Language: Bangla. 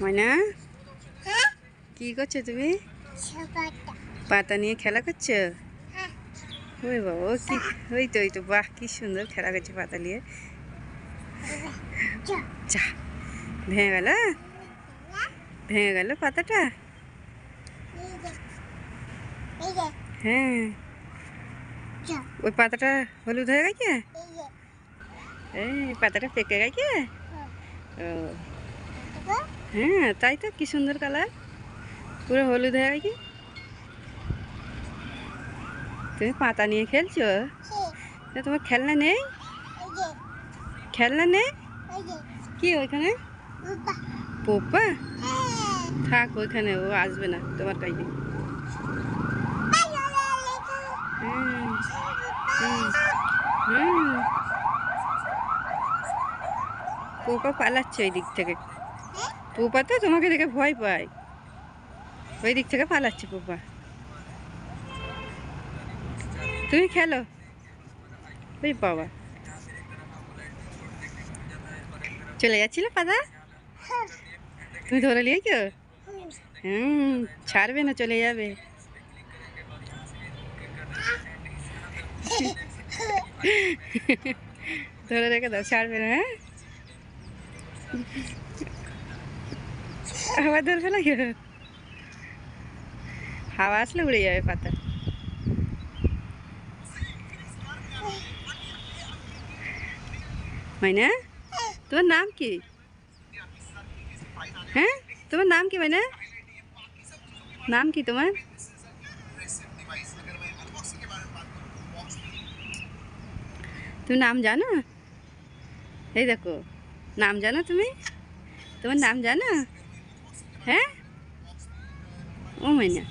ময়না? কি করছ তুমি? পাতা নিয়ে খেলা করছ? ওই বাবা কি ওই তো ওই তো বাহ কি সুন্দর খেলা করছে পাতা নিয়ে। যা। ভেঙে গেল ভেঙে গেল পাতাটা? হ্যাঁ। ওই পাতাটা হলুদ হয়ে গেছে? এই পাতাটা পেকে গেছে? ও। হ্যাঁ তাই তো কি সুন্দর কালার। পুরো হলুদ হয়ে গেছে। তুমি পাতা নিয়ে খেলছো? তা তোমার খেলনা নেই? খেলনা নেই? কি ওইখানে? পোপা। থাক ওইখানে ও আসবে না তোমার কাছে। পোপা পালাচ্ছে ওই দিক থেকে। পোপা তো তোমাকে দেখে ভয় পায়। ওই দিক থেকে পালাচ্ছে পোপা। তুমি খেলো। ওই বাবা। চলে যাচ্ছিল পাদা? তুমি ধরে নিয়েছো হুম ছাড়বে না চলে যাবে। ধরে রেখে দাও ছাড়বে না হ্যাঁ? আবার ধরবে না কেউ হাওয়া আসলে উড়ে যাবে পাতা মাইনা তোমার নাম কি হ্যাঁ তোমার নাম কি মাইনা নাম কি তোমার তুমি নাম জানো এই দেখো নাম জানো তুমি তোমার নাম জানো হ্যাঁ ও মাইনা